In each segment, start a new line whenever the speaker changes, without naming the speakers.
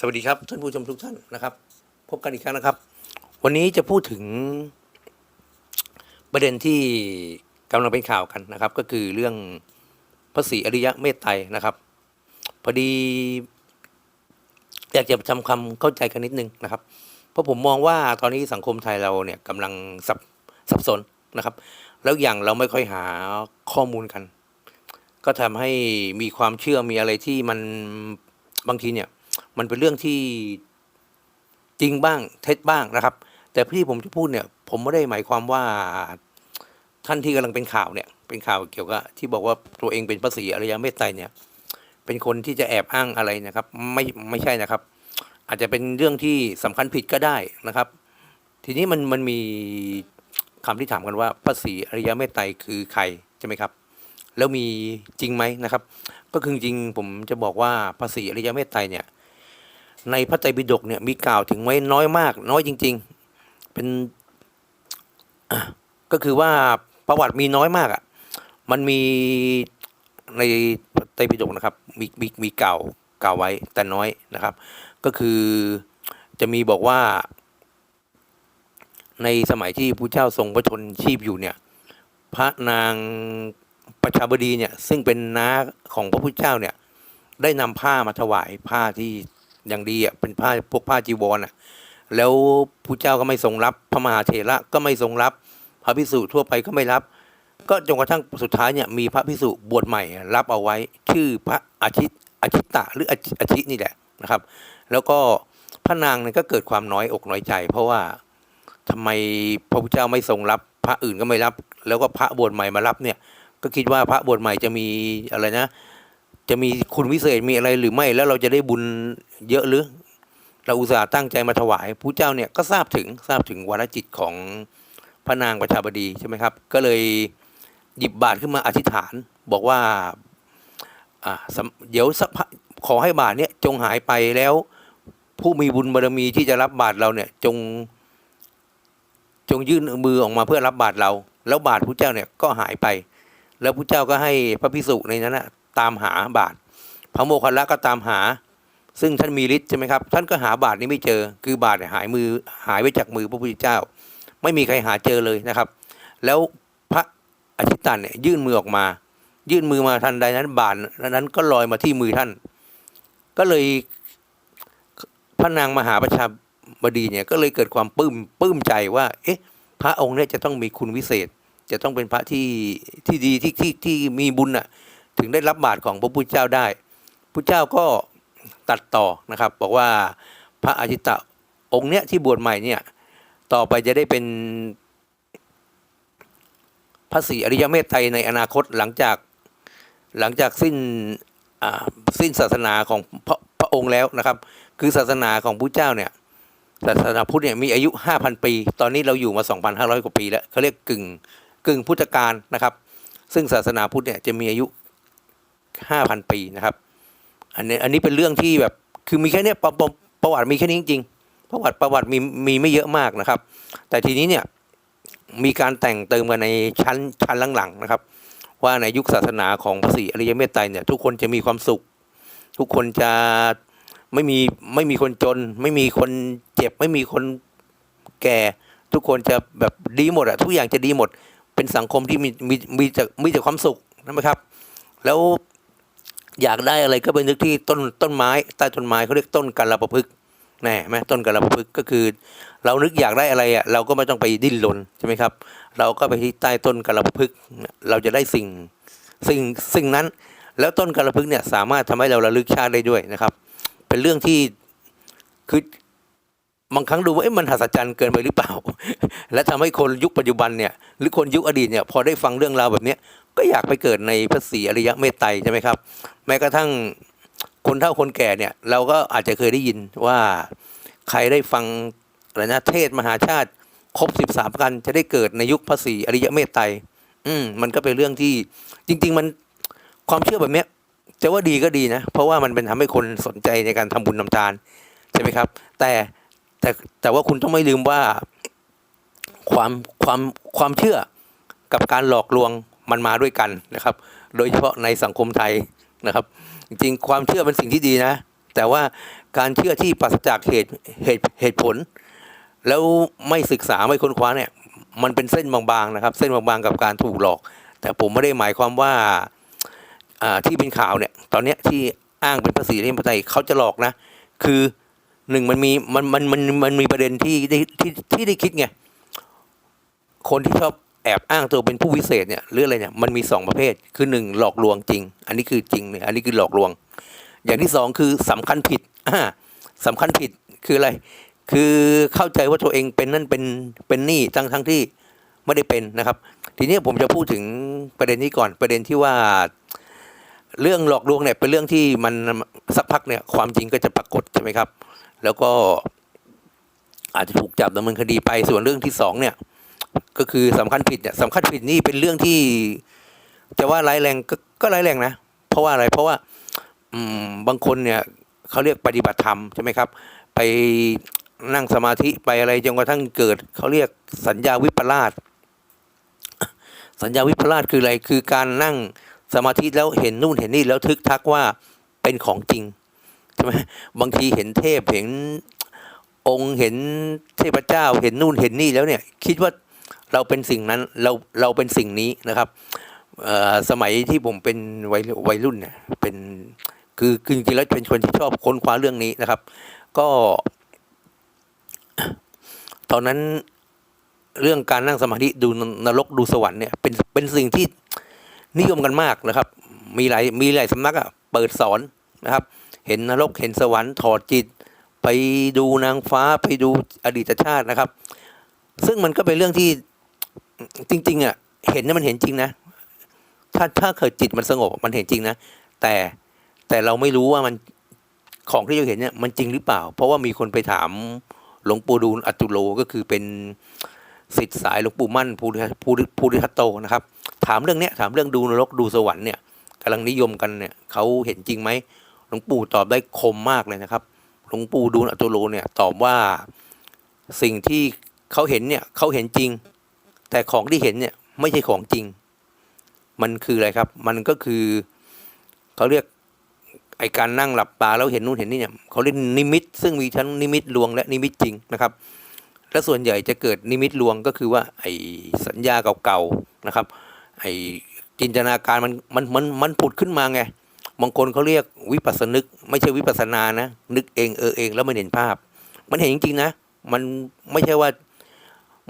สวัสดีครับท่านผู้ชมทุกท่านนะครับ พบกันอีกครั้งนะครับ วันนี้จะพูดถึงประเด็นที่กำลังเป็นข่าวกันนะครับ ก็คือเรื่องพระศรีอริยะเมตไตรนะครับ พอดีอยากจะทำความเข้าใจกันนิดนึงนะครับ เพราะผมมองว่าตอนนี้สังคมไทยเราเนี่ยกำลังสับสับสนนะครับ แล้วอย่างเราไม่ค่อยหาข้อมูลกัน ก็ทำให้มีความเชื่อมีอะไรที่มันบางทีเนี่ย มันเป็นเรื่องที่จริงบ้างเท็จบ้างนะครับ แต่ที่ผมจะพูดเนี่ย ผมไม่ได้หมายความว่าท่านที่กำลังเป็นข่าวเนี่ย เป็นข่าวเกี่ยวกับที่บอกว่าตัวเองเป็นพระศรีอริยเมตไตรเนี่ย เป็นคนที่จะแอบอ้างอะไรนะครับ ไม่ไม่ใช่นะครับ อาจจะเป็นเรื่องที่สำคัญผิดก็ได้นะครับ ทีนี้มันมันมีคำที่ถามกันว่าพระศรีอริยเมตไตรคือใครใช่ไหมครับ แล้วมีจริงไหมนะครับ ก็คือจริงผมจะบอกว่าภาษีอริยเมตไตรเนี่ย ในพระไตรปิฎกเนี่ยมีกล่าวถึงไว้น้อยมาก น้อยจริง ๆ เป็นก็คือว่าประวัติมีน้อยมากอะ มันมีในพระไตรปิฎกนะครับ มีมีมีกล่าวกล่าวไว้แต่น้อยนะครับ ก็คือจะมีบอกว่า ในสมัยที่พระเจ้าทรงพระชนชีพอยู่เนี่ย พระนางประชาบดีเนี่ย ซึ่งเป็นน้าของพระพุทธเจ้าเนี่ย ได้นำผ้ามาถวายผ้าที่ อย่างดีอะเป็นผ้าพวกผ้าจีวรอะ แล้วพระเจ้าก็ไม่ทรงรับ พระมหาเถระก็ไม่ทรงรับ พระภิกษุทั่วไปก็ไม่รับ ก็จนกระทั่งสุดท้ายเนี่ยมีพระภิกษุบวชใหม่ รับเอาไว้ชื่อพระอาชิตอาชิตตะหรืออาชิอาชินี่แหละนะครับ แล้วก็พระนางเนี่ยก็เกิดความน้อยอกน้อยใจ เพราะว่าทำไมพระพุทธเจ้าไม่ทรงรับ พระอื่นก็ไม่รับ แล้วก็พระบวชใหม่มารับเนี่ย ก็คิดว่าพระบวชใหม่จะมีอะไรนะ จะมีคุณวิเศษมีอะไรหรือไม่แล้วเราจะได้บุญ เยอะหรือ เราอุตส่าห์ตั้งใจมาถวายพระเจ้าเนี่ยก็ทราบถึงทราบถึงวารจิตของพระนางประชาบดีใช่ไหมครับ ก็เลยหยิบบาทขึ้นมาอธิษฐาน บอกว่าเดี๋ยวสักขอให้บาทเนี่ยจงหายไปแล้ว ผู้มีบุญบารมีที่จะรับบาทเราเนี่ยจงจงยื่นมือออกมาเพื่อรับบาทเรา แล้วบาทพระเจ้าเนี่ยก็หายไป แล้วพระเจ้าก็ให้พระพิสุในนั้นนะตามหาบาท พระโมคคัลละก็ตามหา ซึ่งท่านมีฤทธิ์ใช่ไหมครับ ท่านก็หาบาทนี้ไม่เจอ คือบาทเนี่หายมือหายไปจากมือพระพุทธเจ้า ไม่มีใครหาเจอเลยนะครับ แล้วพระอธิตันเนี่ยยื่นมือออกมา ยื่นมือมาทันใดนั้นบาทนั้นก็ลอยมาที่มือท่าน ก็เลยพระนางมหาประชาบดีเนี่ยก็เลยเกิดความปลื้มปลื้มใจว่า เอ๊ะ พระองค์เนี่ยจะต้องมีคุณวิเศษ จะต้องเป็นพระที่ที่ดีที่ที่ที่มีบุญน่ะ ถึงได้รับบาตรของพระพุทธเจ้าได้พระเจ้าก็ ตัดต่อนะครับ บอกว่าพระอาจิตะองค์เนี้ยที่บวชใหม่เนี่ยต่อไปจะได้เป็นพระศรีอริยเมตไตรในอนาคตหลังจากหลังจากสิ้นอ่าสิ้นศาสนาของพระพระองค์แล้วนะครับ คือศาสนาของพระเจ้าเนี่ยศาสนาพุทธเนี่ยมีอายุ 5,000 ปี ตอนนี้เราอยู่มา 2,500 กว่าปีแล้วเขาเรียกกึ่งกึ่งพุทธกาลนะครับ ซึ่งศาสนาพุทธเนี่ยจะมีอายุ 5,000 ปีนะครับ อันนี้อันนี้เป็นเรื่องที่แบบคือมีแค่เนี้ยประประประวัติมีแค่นี้จริงๆประวัติประวัติมีมีไม่เยอะมากนะครับ แต่ทีนี้เนี่ยมีการแต่งเติมกันในชั้นชั้นหลังๆนะครับ ว่าในยุคศาสนาของพระศรีอริยเมตไตรเนี่ยทุกคนจะมีความสุข ทุกคนจะไม่มีไม่มีคนจน ไม่มีคนเจ็บ ไม่มีคนแก่ ทุกคนจะแบบดีหมดอะทุกอย่างจะดีหมด เป็นสังคมที่มีมีมีแต่มีแต่ความสุขนะครับ แล้ว อยากได้อะไรก็ไปนึกที่ต้นต้นไม้ใต้ต้นไม้เขาเรียกต้นกัลประพฤกแน่ไหมต้นกัลประพฤกก็คือ เรานึกอยากได้อะไรอะเราก็ไม่ต้องไปดิ้นรนใช่ไหมครับ เราก็ไปที่ใต้ต้นกัลประพฤกเราจะได้สิ่งสิ่งสิ่งนั้น แล้วต้นกัลปะพฤกเนี่ยสามารถทำให้เราระลึกชาติได้ด้วยนะครับ เป็นเรื่องที่คือ บางครั้งดูว่าเอ๊ะมันหัศจรรย์เกินไปหรือเปล่า และทำให้คนยุคปัจจุบันเนี่ยหรือคนยุคอดีตเนี่ยพอได้ฟังเรื่องราวแบบนี้ก็อยากไปเกิดในพระศรีอริยเมตไตรใช่ไหมครับ แม้กระทั่งคนเฒ่าคนแก่เนี่ยเราก็อาจจะเคยได้ยินว่าใครได้ฟังอะไรนะเทศมหาชาติครบสิบสามกันจะได้เกิดในยุคพระศรีอริยเมตไตรอืมมันก็เป็นเรื่องที่จริง ๆ มันความเชื่อแบบเนี้ยจะว่าดีก็ดีนะ เพราะว่ามันเป็นทำให้คนสนใจในการทำบุญทำทานใช่ไหมครับ แต่ แต่แต่ว่าคุณต้องไม่ลืมว่าความความความเชื่อกับการหลอกลวงมันมาด้วยกันนะครับ โดยเฉพาะในสังคมไทยนะครับ จริงๆ ความเชื่อเป็นสิ่งที่ดีนะ แต่ว่าการเชื่อที่ปราศจากเหตุเหตุเหตุผล แล้วไม่ศึกษาไม่ค้นคว้าเนี่ยมันเป็นเส้นบางๆนะครับ เส้นบางๆกับการถูกหลอก แต่ผมไม่ได้หมายความว่าอ่าที่เป็นข่าวเนี่ย ตอนนี้ที่อ้างเป็นภาษีเรียนภาษาเขาจะหลอกนะ คือ หนึ่งมันมีมันมันมันมันมีประเด็นที่ได้ที่ที่ได้คิดไงคนที่ชอบแอบอ้างตัวเป็นผู้วิเศษเนี่ยหรืออะไรเนี่ยมันมีสองประเภทคือหนึ่งหลอกลวงจริง อันนี้คือจริงเนี่ยอันนี้คือหลอกลวง อย่างที่สองคือสำคัญผิดอ่าสำคัญผิดคืออะไร คือเข้าใจว่าตัวเองเป็นนั่นเป็นเป็นนี่ทั้งทั้งที่ไม่ได้เป็นนะครับ ทีนี้ผมจะพูดถึงประเด็นนี้ก่อนประเด็นที่ว่า เรื่องหลอกลวงเนี่ยเป็นเรื่องที่มันสักพักเนี่ยความจริงก็จะปรากฏใช่ไหมครับ แล้วก็อาจจะถูกจับดำเนินคดีไปส่วนเรื่องที่สองเนี่ย ก็คือสำคัญผิดเนี่ยสำคัญผิดนี่เป็นเรื่องที่ จะว่าร้ายแรงก็ก็ร้ายแรงนะ เพราะว่าอะไรเพราะว่า อืมบางคนเนี่ยเขาเรียกปฏิบัติธรรมใช่ไหมครับ ไปนั่งสมาธิไปอะไรจนกระทั่งเกิดเขาเรียกสัญญาวิปลาสสัญญาวิปลาสคืออะไร คือการนั่งสมาธิแล้วเห็นนู่นเห็นนี่แล้วทึกทักว่าเป็นของจริง ใช่ไหมบางทีเห็นเทพเห็นองค์เห็นเทพเจ้าเห็นนู่นเห็นนี่แล้วเนี่ย คิดว่าเราเป็นสิ่งนั้นเราเราเป็นสิ่งนี้นะครับสมัยที่ผมเป็นวัยวัยรุ่นเนี่ยเป็นคือคือจริงๆแล้วเป็นคนที่ชอบค้นคว้าเรื่องนี้นะครับ ก็ ตอนนั้นเรื่องการนั่งสมาธิดูนรกดูสวรรค์เนี่ยเป็นเป็นสิ่งที่นิยมกันมากนะครับ มีหลายมีหลายสำนักอะเปิดสอนนะครับ เห็นนรกเห็นสวรรค์ถอดจิต ไปดูนางฟ้าไปดูอดีตชาตินะครับ ซึ่งมันก็เป็นเรื่องที่จริง ๆอะเห็นนี่มันเห็นจริงนะ ถ้าถ้าเกิดจิตมันสงบมันเห็นจริงนะ แต่แต่เราไม่รู้ว่ามันของที่เราเห็นเนี่ยมันจริงหรือเปล่า เพราะว่ามีคนไปถามหลวงปู่ดูลอัตตุโลก็คือเป็นสิทธิ์สายหลวงปู่มั่นภูริภูริภูริทัตโตนะครับ ถามเรื่องเนี้ยถามเรื่องดูนรกดูสวรรค์เนี่ยกำลังนิยมกันเนี่ยเขาเห็นจริงไหม หลวงปู่ตอบได้คมมากเลยนะครับ หลวงปู่ดูลอัตตุโลเนี่ยตอบว่าสิ่งที่เขาเห็นเนี่ยเขาเห็นจริง แต่ของที่เห็นเนี่ยไม่ใช่ของจริง มันคืออะไรครับ มันก็คือเขาเรียกไอการนั่งหลับตาแล้วเห็นนู่นเห็นนี่เนี่ยเขาเรียกนิมิต ซึ่งมีทั้งนิมิตลวงและนิมิตจริงนะครับ และส่วนใหญ่จะเกิดนิมิตลวงก็คือว่าไอสัญญาเก่าๆนะครับ ไอจินตนาการมันมันมันมันผุดขึ้นมาไง บางคนเขาเรียกวิปัสสนึก ไม่ใช่วิปัสนานะ นึกเองเออเองแล้วมันเห็นภาพ มันเห็นจริงๆนะ มันไม่ใช่ว่า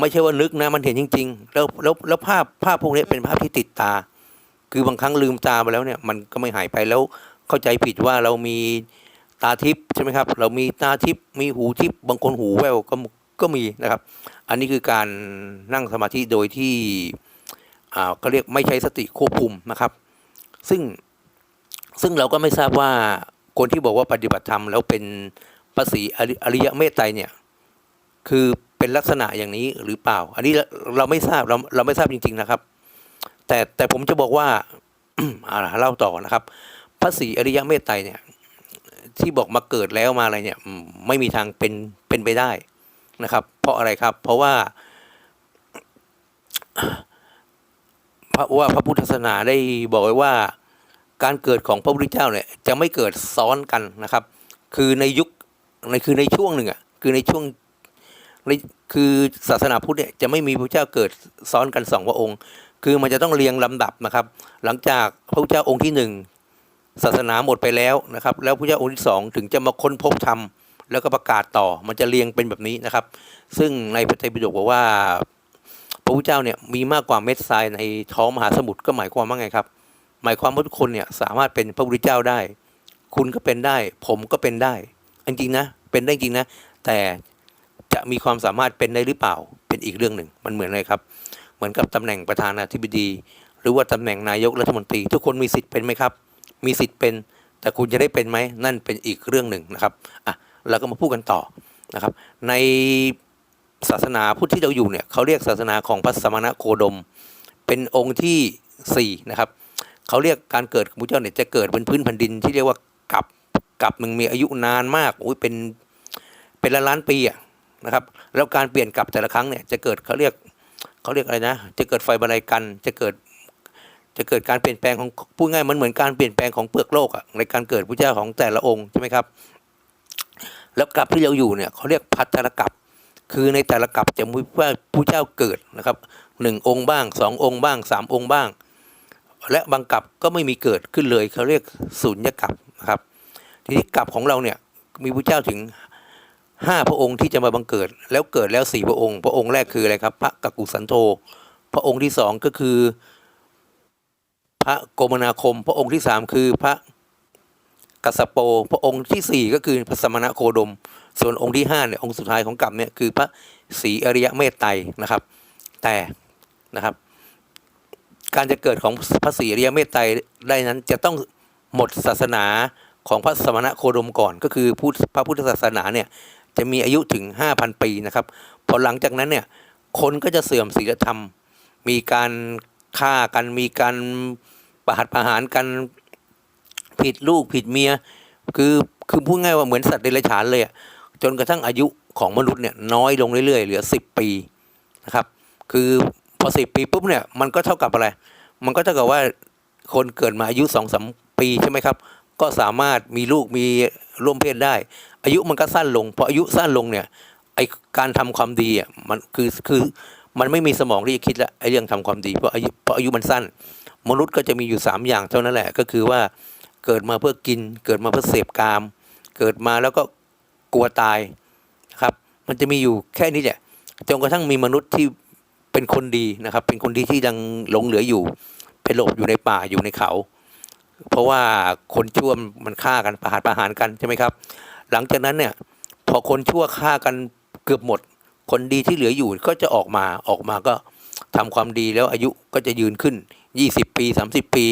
ไม่ใช่ว่านึกนะ มันเห็นจริง ๆ แล้วแล้วแล้วภาพภาพพวกนี้เป็นภาพที่ติดตา คือบางครั้งลืมตาไปแล้วเนี่ย มันก็ไม่หายไปแล้วเข้าใจผิดว่าเรามีตาทิพย์ใช่ไหมครับ เรามีตาทิพย์มีหูทิพย์บางคนหูแววก็ก็มีนะครับ อันนี้คือการนั่งสมาธิโดยที่อ่าก็เรียกไม่ใช้สติควบคุมนะครับ ซึ่ง ซึ่งเราก็ไม่ทราบว่าคนที่บอกว่าปฏิบัติธรรมแล้วเป็นภาษีอริยเมตไตรเนี่ยคือเป็นลักษณะอย่างนี้หรือเปล่า อันนี้เราไม่ทราบเราเราไม่ทราบจริง ๆนะครับ แต่แต่ผมจะบอกว่าอ่าเล่าต่อนะครับพระศรีอริยเมตไตรเนี่ยที่บอกมาเกิดแล้วมาอะไรเนี่ยไม่มีทางเป็นเป็นไปได้นะครับ เพราะอะไรครับ เพราะว่าเพราะว่าพระพุทธศาสนาได้บอกไว้ว่า การเกิดของพระพุทธเจ้าเนี่ยจะไม่เกิดซ้อนกันนะครับ คือในยุคในคือในช่วงหนึ่งอะคือในช่วงในคือศาสนาพุทธเนี่ยจะไม่มีพระเจ้าเกิดซ้อนกันสองพระองค์ คือมันจะต้องเรียงลำดับนะครับ หลังจากพระเจ้าองค์ที่หนึ่งศาสนาหมดไปแล้วนะครับ แล้วพระเจ้าองค์ที่สองถึงจะมาค้นพบธรรมแล้วก็ประกาศต่อมันจะเรียงเป็นแบบนี้นะครับ ซึ่งในพระไตรปิฎกบอกว่า พระพุทธเจ้าเนี่ยมีมากกว่าเม็ดทรายในท้องมหาสมุทรก็หมายความว่าไงครับ หมายความว่าทุกคนเนี่ยสามารถเป็นพระพุทธเจ้าได้ คุณก็เป็นได้ ผมก็เป็นได้จริงๆนะเป็นได้จริงนะ แต่จะมีความสามารถเป็นได้หรือเปล่า เป็นอีกเรื่องหนึ่ง มันเหมือนอะไรครับ เหมือนกับตำแหน่งประธานาธิบดี หรือว่าตำแหน่งนายกรัฐมนตรี ทุกคนมีสิทธิ์เป็นไหมครับ มีสิทธิ์เป็น แต่คุณจะได้เป็นไหมนั่นเป็นอีกเรื่องหนึ่งนะครับอะเราก็มาพูดกันต่อนะครับ ในศาสนาพุทธที่เราอยู่เนี่ยเขาเรียกศาสนาของพระสมณโคดม เป็นองค์ที่สี่นะครับ เขาเรียกการเกิดของพระเจ้าเนี่ยจะเกิดบนพื้นแผ่นดินที่เรียกว่ากับกับหนึ่งมีอายุนานมากโอ้ยเป็นเป็นล้านล้านปีอะนะครับ แล้วการเปลี่ยนกับแต่ละครั้งเนี่ยจะเกิดเขาเรียกเขาเรียกอะไรนะ จะเกิดไฟบรรลัยกันจะเกิดจะเกิดการเปลี่ยนแปลงของพูดง่ายมันเหมือนการเปลี่ยนแปลงของเปลือกโลกอะในการเกิดพระเจ้าของแต่ละองค์ใช่ไหมครับ แล้วกับที่เราอยู่เนี่ยเขาเรียกพัทธกับคือในแต่ละกับจะมีว่าผู้เจ้าเกิดนะครับหนึ่งองค์บ้างสององค์บ้างสามองค์บ้าง และบางกับก็ไม่มีเกิดขึ้นเลยเขาเรียกสุญญกับนะครับ ทีนี้กับของเราเนี่ยมีพระเจ้าถึงห้าพระองค์ที่จะมาบังเกิด แล้วเกิดแล้วสี่พระองค์ พระองค์แรกคืออะไรครับ พระกักุสันโธพระองค์ที่สองก็คือ พระโกมนาคม พระองค์ที่สามคือพระกัสปโป พระองค์ที่สี่ก็คือพระสมณโคดม ส่วนองค์ที่ห้าเนี่ยองค์สุดท้ายของกรรมเนี่ยคือพระศรีอริยะเมตไตรนะครับ แต่นะครับ การจะเกิดของพระศรีอริยเมตไตรได้นั้นจะต้องหมดศาสนาของพระสมณโคดมก่อน ก็คือพุทธพระพุทธศาสนาเนี่ยจะมีอายุถึง 5,000 ปีนะครับพอหลังจากนั้นเนี่ยคนก็จะเสื่อมศีลธรรม มีการฆ่ากันมีการประหัตประหารกันผิดลูกผิดเมีย คือคือพูดง่ายว่าเหมือนสัตว์เดรัจฉานเลยอะจนกระทั่งอายุของมนุษย์เนี่ยน้อยลงเรื่อยๆ เหลือ 10 ปีนะครับ คือ อสิปีปุ๊บเนี่ยมันก็เท่ากับอะไร มันก็เท่ากับว่าคนเกิดมาอายุสองสามปีใช่ไหมครับ ก็สามารถมีลูกมีร่วมเพศได้ อายุมันก็สั้นลงพออายุสั้นลงเนี่ยไอการทำความดีอะมันคือคือมันไม่มีสมองที่จะคิดละไอเรื่องทำความดีเพราะอายุเพราะอายุมันสั้น มนุษย์ก็จะมีอยู่สามอย่างเท่านั้นแหละก็คือว่าเกิดมาเพื่อกิน เกิดมาเพื่อเสพกาม เกิดมาแล้วก็กลัวตายนะครับ มันจะมีอยู่แค่นี้แหละจนกระทั่งมีมนุษย์ที่ เป็นคนดีนะครับ เป็นคนดีที่ยังหลงเหลืออยู่ไปหลบอยู่ในป่าอยู่ในเขา เพราะว่าคนชั่วมันฆ่ากันประหารประหารกันใช่ไหมครับ หลังจากนั้นเนี่ยพอคนชั่วฆ่ากันเกือบหมด คนดีที่เหลืออยู่ก็จะออกมาออกมาก็ทำความดีแล้วอายุก็จะยืนขึ้น 20 ปี 30 ปี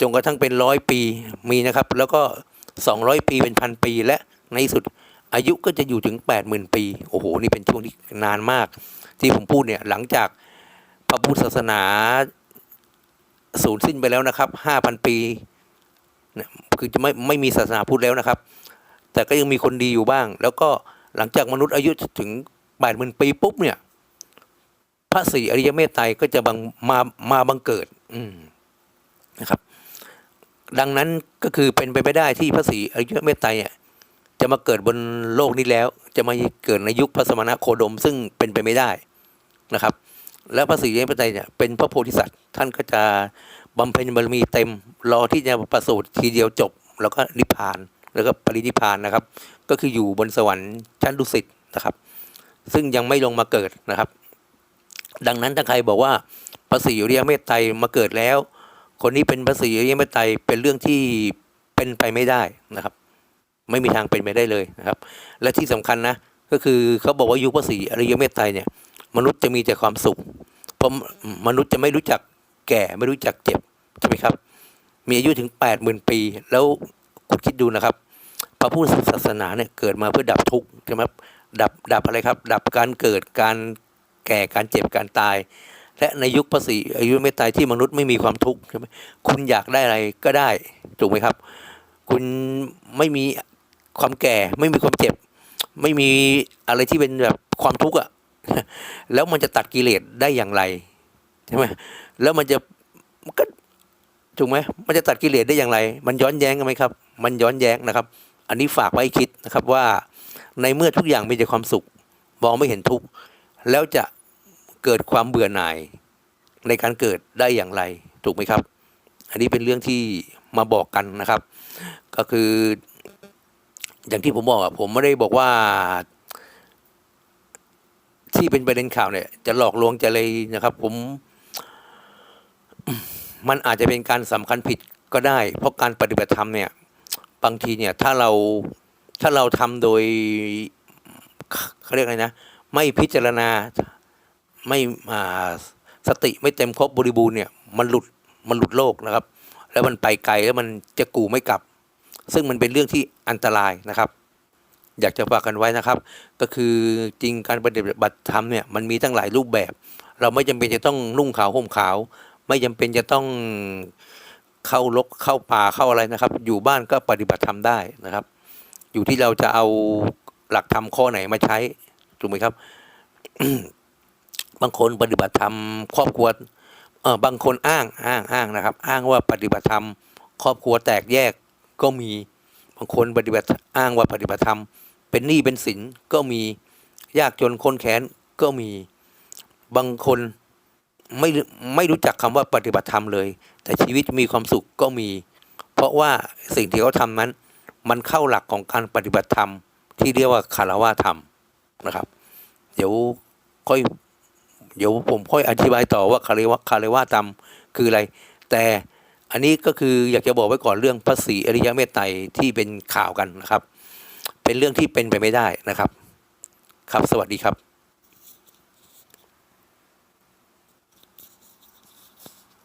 จนกระทั่งเป็นร้อยปีมีนะครับ แล้วก็ 200 ปีเป็นพันปีและในที่สุด อายุก็จะอยู่ถึง 80,000 ปี โอ้โห นี่เป็นช่วงที่นานมาก ที่ผมพูดเนี่ยหลังจากพระพุทธศาสนาสูญสิ้นไปแล้วนะครับ 5,000 ปีเนี่ยคือจะไม่ไม่มีศาสนาพุทธแล้วนะครับ แต่ก็ยังมีคนดีอยู่บ้าง แล้วก็หลังจากมนุษย์อายุถึงแปดหมื่นปีปุ๊บเนี่ย พระศรีอริยเมตไตรก็จะบังมามาบังเกิดอืนะครับ ดังนั้นก็คือเป็นไปไม่ได้ที่พระศรีอริยเมตไตรเนี่ย จะมาเกิดบนโลกนี้แล้ว จะมาเกิดในยุคพระสมณโคดมซึ่งเป็นไปไม่ได้นะครับ แล้วพระศรีอริยเมตไตรเนี่ยเป็นพระโพธิสัตว์ ท่านก็จะบำเพ็ญบารมีเต็มรอที่จะประสูติทีเดียวจบ แล้วก็นิพพานแล้วก็ปรินิพพานนะครับ ก็คืออยู่บนสวรรค์ชั้นดุสิตนะครับ ซึ่งยังไม่ลงมาเกิดนะครับ ดังนั้นถ้าใครบอกว่าพระศรีอริยเมตไตรมาเกิดแล้ว คนนี้เป็นพระศรีอริยเมตไตรเป็นเรื่องที่เป็นไปไม่ได้นะครับ ไม่มีทางเป็นไปได้เลยนะครับ และที่สำคัญนะก็คือเขาบอกว่ายุคพระศรีอริยเมตไตรเนี่ย มนุษย์จะมีแต่ความสุข เพราะมนุษย์จะไม่รู้จักแก่ไม่รู้จักเจ็บใช่ไหมครับ มีอายุถึงแปดหมื่นปี แล้วคุณคิดดูนะครับ พระพุทธศาสนาเนี่ยเกิดมาเพื่อดับทุกข์ใช่ไหมครับดับดับอะไรครับ ดับการเกิดการแก่การเจ็บการตาย และในยุคภาษีอายุไม่ตายที่มนุษย์ไม่มีความทุกข์ใช่ไหมคุณอยากได้อะไรก็ได้ถูกไหมครับ คุณไม่มี ความแก่ไม่มีความเจ็บ ไม่มีอะไรที่เป็นแบบความทุกข์อะแล้วมันจะตัดกิเลสได้อย่างไรใช่ไหมแล้วมันจะมันก็ถูกไหมมันจะตัดกิเลสได้อย่างไร มันย้อนแย้งกันไหมครับ มันย้อนแย้งนะครับ อันนี้ฝากไว้คิดนะครับว่าในเมื่อทุกอย่างมีแต่ความสุขมองไม่เห็นทุกข์แล้วจะเกิดความเบื่อหน่ายในการเกิดได้อย่างไร ถูกไหมครับ อันนี้เป็นเรื่องที่มาบอกกันนะครับ ก็คือ อย่างที่ผมบอกอะผมไม่ได้บอกว่า ที่เป็นประเด็นข่าวเนี่ย จะหลอกลวงจะเลยนะครับ ผม มันอาจจะเป็นการสำคัญผิดก็ได้ เพราะการปฏิบัติธรรมเนี่ย บางทีเนี่ย ถ้าเราถ้าเราทำโดยเขาเรียกอะไรนะไม่พิจารณาไม่อ่าสติไม่เต็มครบบริบูรณ์เนี่ย มันหลุดมันหลุดโลกนะครับ แล้วมันไปไกลแล้วมันจะกูไม่กลับ ซึ่งมันเป็นเรื่องที่อันตรายนะครับ อยากจะฝากกันไว้นะครับ ก็คือจริงการปฏิบัติธรรมเนี่ยมันมีตั้งหลายรูปแบบ เราไม่จำเป็นจะต้องนุ่งขาวห่มขาว ไม่จำเป็นจะต้องเข้าลกเข้าป่าเข้าอะไรนะครับ อยู่บ้านก็ปฏิบัติธรรมได้นะครับ อยู่ที่เราจะเอาหลักธรรมข้อไหนมาใช้ถูกไหมครับบางคนปฏิบัติธรรมครอบครัวเออบางคนอ้างอ้างอ้างนะครับ อ้างว่าปฏิบัติธรรมครอบครัวแตกแยก ก็มีบางคนปฏิบัติอ้างว่าปฏิบัติธรรม เป็นหนี้เป็นสินก็มียากจนคนแค้นก็มีบางคนไม่ไม่รู้จักคำว่าปฏิบัติธรรมเลย แต่ชีวิตมีความสุขก็มี เพราะว่าสิ่งที่เขาทำนั้น มันเข้าหลักของการปฏิบัติธรรม ที่เรียกว่าคารวะธรรมนะครับ เดี๋ยวค่อยเดี๋ยวผมค่อยอธิบายต่อว่าคารวะคารวะธรรมคืออะไร แต่ อันนี้ก็คืออยากจะบอกไว้ก่อนเรื่องพระศรีอริยเมตไตรที่เป็นข่าวกันนะครับ เป็นเรื่องที่เป็นไปไม่ได้นะครับ ครับสวัสดีครับ